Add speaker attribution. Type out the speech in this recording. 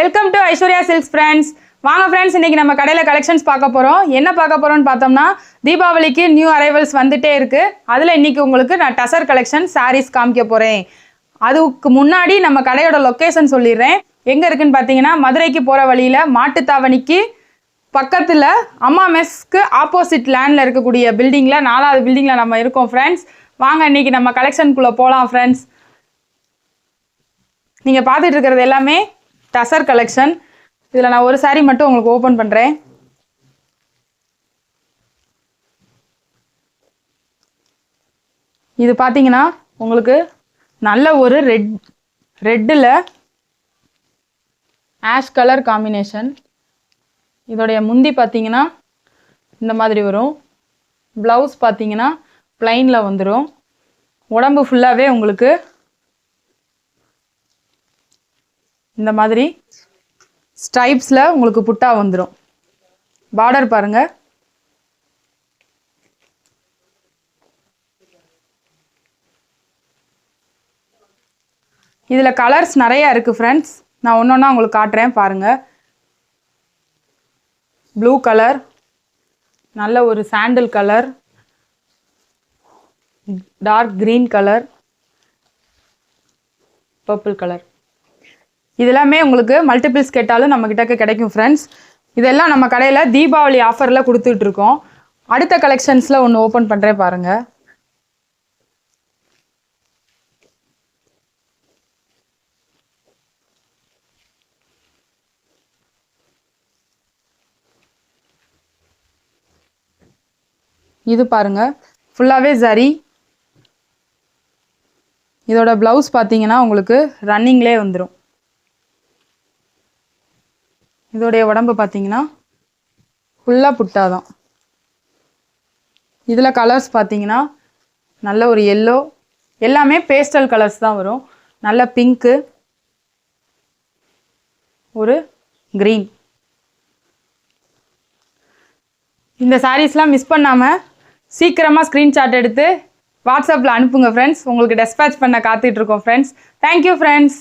Speaker 1: Welcome to Aishwarya silks friends வாங்க friends இன்னைக்கு நம்ம கடையில் கலெக்ஷன்ஸ் பார்க்க போகிறோம் என்ன பார்க்க போகிறோம்னு பார்த்தோம்னா தீபாவளிக்கு நியூ அரைவல்ஸ் வந்துட்டே இருக்குது அதில் இன்னைக்கு உங்களுக்கு நான் டசர் கலெக்ஷன் சாரீஸ் காமிக்க போகிறேன் அதுக்கு முன்னாடி நம்ம கடையோட லொக்கேஷன் சொல்லிடுறேன். எங்கே இருக்குதுன்னு பார்த்தீங்கன்னா மதுரைக்கு போகிற வழியில் மாட்டுத்தாவணிக்கு பக்கத்தில் அம்மா மெஸ்க்கு ஆப்போசிட் லேண்டில் இருக்கக்கூடிய பில்டிங்கில் நாலாவது பில்டிங்கில் நம்ம இருக்கோம் ஃப்ரெண்ட்ஸ் வாங்க இன்றைக்கி நம்ம கலெக்ஷனுக்குள்ளே போகலாம் ஃப்ரெண்ட்ஸ் நீங்கள் பார்த்துட்டு இருக்கிறது எல்லாமே டசர் கலெக்ஷன் இதில் நான் ஒரு சாரீ மட்டும் உங்களுக்கு ஓப்பன் பண்ணுறேன் இது பார்த்தீங்கன்னா உங்களுக்கு நல்ல ஒரு ரெட் ரெட்டில் ஆஷ் கலர் காம்பினேஷன் இதோடைய முந்தி பார்த்தீங்கன்னா இந்த மாதிரி வரும். ப்ளவுஸ் பார்த்தீங்கன்னா ப்ளைனில் வந்துடும் உடம்பு ஃபுல்லாகவே உங்களுக்கு இந்த மாதிரி ஸ்டைப்ஸில் உங்களுக்கு புட்டா வந்துடும் பார்டர் பாருங்கள் இதில் கலர்ஸ் நிறையா இருக்குது ஃப்ரெண்ட்ஸ் நான் ஒன்று ஒன்றா உங்களுக்கு காட்டுறேன் பாருங்கள் ப்ளூ கலர் நல்ல ஒரு sandal colour dark green colour purple colour இதெல்லாமே உங்களுக்கு மல்டிபிள்ஸ் கேட்டாலும் நம்மக்கிட்ட கிடைக்கும் ஃப்ரெண்ட்ஸ் இதெல்லாம் நம்ம கடையில் தீபாவளி ஆஃபரில் கொடுத்துட்ருக்கோம். அடுத்த கலெக்ஷன்ஸில் ஒன்று ஓப்பன் பண்ணுறேன் பாருங்கள் இது பாருங்க. ஃபுல்லாகவே சரி இதோட ப்ளவுஸ் பார்த்தீங்கன்னா உங்களுக்கு ரன்னிங்லே வந்துடும் இதோடைய உடம்பு பார்த்தீங்கன்னா ஃபுல்லாக புட்டாதான். இதில் கலர்ஸ் பார்த்தீங்கன்னா நல்ல ஒரு எல்லோ எல்லாமே பேஸ்டல் கலர்ஸ் தான் வரும். நல்ல பிங்க்கு ஒரு க்ரீன் இந்த சாரீஸ்லாம் மிஸ் பண்ணாமல் சீக்கிரமாக ஸ்க்ரீன்ஷாட் எடுத்து வாட்ஸ்அப்பில் அனுப்புங்க ஃப்ரெண்ட்ஸ் உங்களுக்கு டெஸ்பேச் பண்ண காத்துட்ருக்கோம் ஃப்ரெண்ட்ஸ் தேங்க்யூ ஃப்ரெண்ட்ஸ்